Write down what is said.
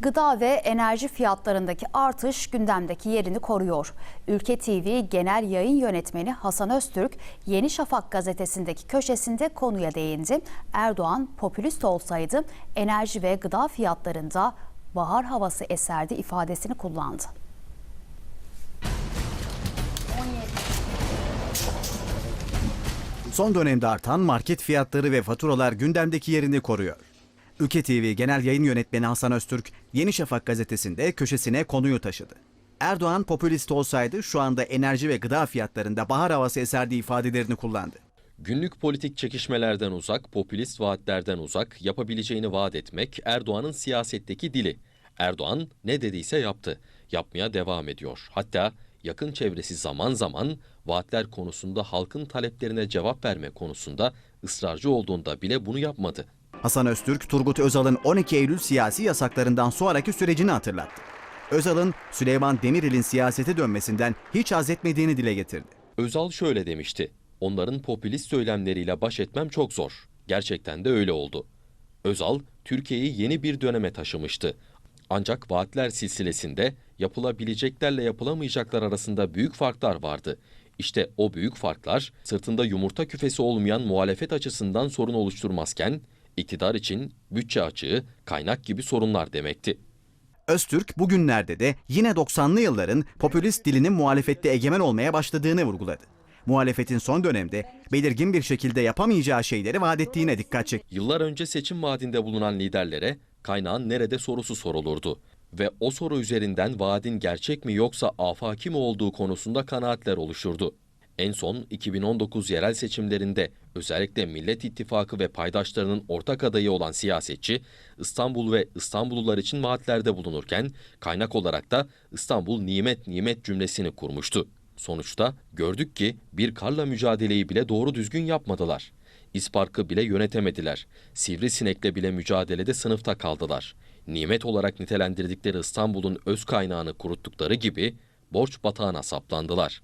Gıda ve enerji fiyatlarındaki artış gündemdeki yerini koruyor. Ülke TV Genel Yayın Yönetmeni Hasan Öztürk, Yeni Şafak gazetesindeki köşesinde konuya değindi. Erdoğan popülist olsaydı enerji ve gıda fiyatlarında bahar havası eserdi ifadesini kullandı. Son dönemde artan market fiyatları ve faturalar gündemdeki yerini koruyor. Ülke TV Genel Yayın Yönetmeni Hasan Öztürk, Yeni Şafak gazetesinde köşesine konuyu taşıdı. Erdoğan popülist olsaydı şu anda enerji ve gıda fiyatlarında bahar havası eserdi ifadelerini kullandı. Günlük politik çekişmelerden uzak, popülist vaatlerden uzak, yapabileceğini vaat etmek Erdoğan'ın siyasetteki dili. Erdoğan ne dediyse yaptı, yapmaya devam ediyor. Hatta yakın çevresi zaman zaman vaatler konusunda halkın taleplerine cevap verme konusunda ısrarcı olduğunda bile bunu yapmadı. Hasan Öztürk, Turgut Özal'ın 12 Eylül siyasi yasaklarından sonraki sürecini hatırlattı. Özal'ın Süleyman Demirel'in siyasete dönmesinden hiç haz etmediğini dile getirdi. Özal şöyle demişti. Onların popülist söylemleriyle baş etmem çok zor. Gerçekten de öyle oldu. Özal, Türkiye'yi yeni bir döneme taşımıştı. Ancak vaatler silsilesinde yapılabileceklerle yapılamayacaklar arasında büyük farklar vardı. İşte o büyük farklar sırtında yumurta küfesi olmayan muhalefet açısından sorun oluşturmazken, iktidar için bütçe açığı, kaynak gibi sorunlar demekti. Öztürk bugünlerde de yine 90'lı yılların popülist dilinin muhalefette egemen olmaya başladığını vurguladı. Muhalefetin son dönemde belirgin bir şekilde yapamayacağı şeyleri vaat ettiğine dikkat çekti. Yıllar önce seçim vaadinde bulunan liderlere kaynağın nerede sorusu sorulurdu ve o soru üzerinden vaadin gerçek mi yoksa afaki mi olduğu konusunda kanaatler oluşurdu. En son 2019 yerel seçimlerinde özellikle Millet İttifakı ve paydaşlarının ortak adayı olan siyasetçi İstanbul ve İstanbullular için vaatlerde bulunurken kaynak olarak da İstanbul nimet nimet cümlesini kurmuştu. Sonuçta gördük ki bir karla mücadeleyi bile doğru düzgün yapmadılar. İsparkı bile yönetemediler. Sivrisinekle bile mücadelede sınıfta kaldılar. Nimet olarak nitelendirdikleri İstanbul'un öz kaynağını kuruttukları gibi borç batağına saplandılar.